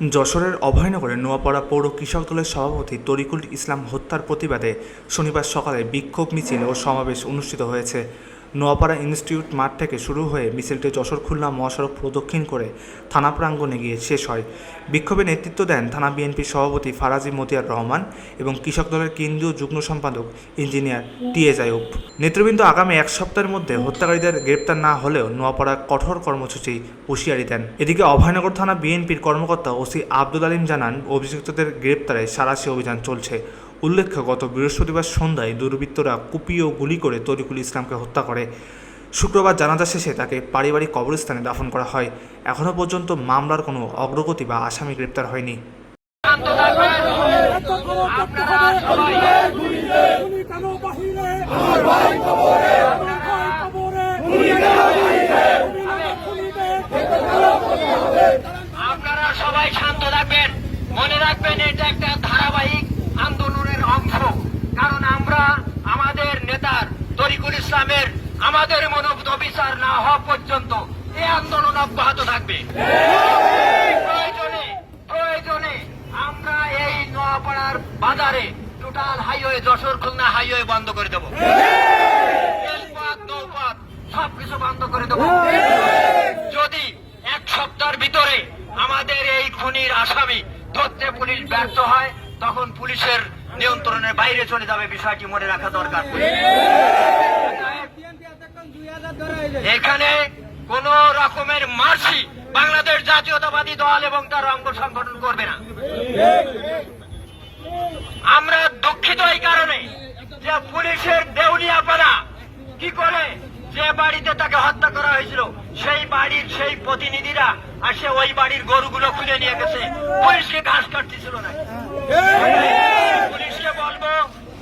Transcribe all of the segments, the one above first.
যশোরের অভয়নগরে নোয়াপাড়া পৌর কৃষক দলের সভাপতি তরিকুল ইসলাম হত্যার প্রতিবাদে শনিবার সকালে বিক্ষোভ মিছিল ও সমাবেশ অনুষ্ঠিত হয়েছে। নোয়াপাড়া ইনস্টিটিউট মাঠ থেকে শুরু হয়ে মিছিলটি যশোর, খুলনা, মহাসড়ক প্রদক্ষিণ করে থানা প্রাঙ্গণে গিয়ে শেষ হয়। বিক্ষোভে নেতৃত্ব দেন থানা বিএনপির সভাপতি ফারাজি মতিয়ার রহমান এবং কৃষক দলের কেন্দ্রীয় যুগ্ম সম্পাদক ইঞ্জিনিয়ার টি এ জায়ুব। নেতৃবৃন্দ আগামী এক সপ্তাহের মধ্যে হত্যাকারীদের গ্রেপ্তার না হলেও নোয়াপাড়া কঠোর কর্মসূচি হুঁশিয়ারি দেন। এদিকে অভয়নগর থানা বিএনপির কর্মকর্তা ওসি আব্দুল আলিম জানান, অভিযুক্তদের গ্রেপ্তারে সারাশি অভিযান চলছে। উল্লেখ্য গত বৃহস্পতিবার সন্ধ্যায় দুর্বৃত্তরা কুপিয়ে ও গুলি করে তরিকুল ইসলামকে হত্যা করে। শুক্রবার জানাজা শেষে তাকে পারিবারিক কবরস্থানে দাফন করা হয়। এখনও পর্যন্ত মামলার কোনো অগ্রগতি বা আসামি গ্রেপ্তার হয়নি শান্ত থাকবেন আপনারা সবাই গুলি কেন বাহিরে আমার ভাই কবরে আমার ভাই কবরে গুলি কেন বাহিরে খুলিবে আপনারা সবাই শান্ত থাকবেন মনে রাখবেন এটা একটা ধারাবাহিক আন্দোলনের অংশ কারণ আমরা আমাদের নেতার তরিকুল ইসলামের আমাদের মনোভূত বিচার না হওয়া পর্যন্ত এই আন্দোলন অব্যাহত থাকবে। প্রয়োজনে প্রয়োজনে আমরা এই নোয়াপাড়ার বাজারে total highway, Jessore, Khulna highway বন্ধ করে দেবো। রেলপথ, নৌপথ সবকিছু বন্ধ করে দেবো। যদি এক সপ্তাহের ভিতরে আমাদের এই খুনির আসামি ধরতে পুলিশ ব্যর্থ হয়, তখন পুলিশের নিয়ন্ত্রণের বাইরে চলে যাবে, বিষয়টি মনে রাখা দরকার। এখানে কোন রকমের মার্সি বাংলাদেশ জাতীয়তাবাদী দল এবং তার অঙ্গ সংগঠন করবে না। আমরা দুঃখিত এই কারণে যে পুলিশের দেউলিয়াপাড়া কি করে যে বাড়িতে তাকে হত্যা করা হয়েছিল, সেই বাড়ির সেই প্রতিনিধিরা আসে ওই বাড়ির গরুগুলো খুলে নিয়ে গেছে। পুলিশকে ঘাস কাটতেছিল না। পুলিশকে বলব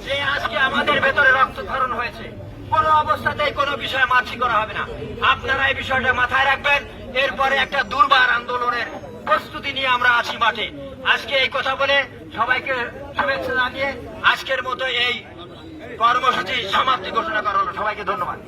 যে আজকে আমাদের ভেতরে রক্তক্ষরণ হয়েছে। কোন অবস্থাতেই কোনো বিষয়ে মাছি করা হবে না। আপনারা এই বিষয়টা মাথায় রাখবেন। এরপরে একটা দুর্বার আন্দোলনের প্রস্তুতি নিয়ে আমরা আছি মাঠে। আজকে এই কথা বলে সবাইকে শুভেচ্ছা জানিয়ে আজকের মতো এই কর্মসূচি সমাপ্তি ঘোষণা করা হলো। সবাইকে ধন্যবাদ।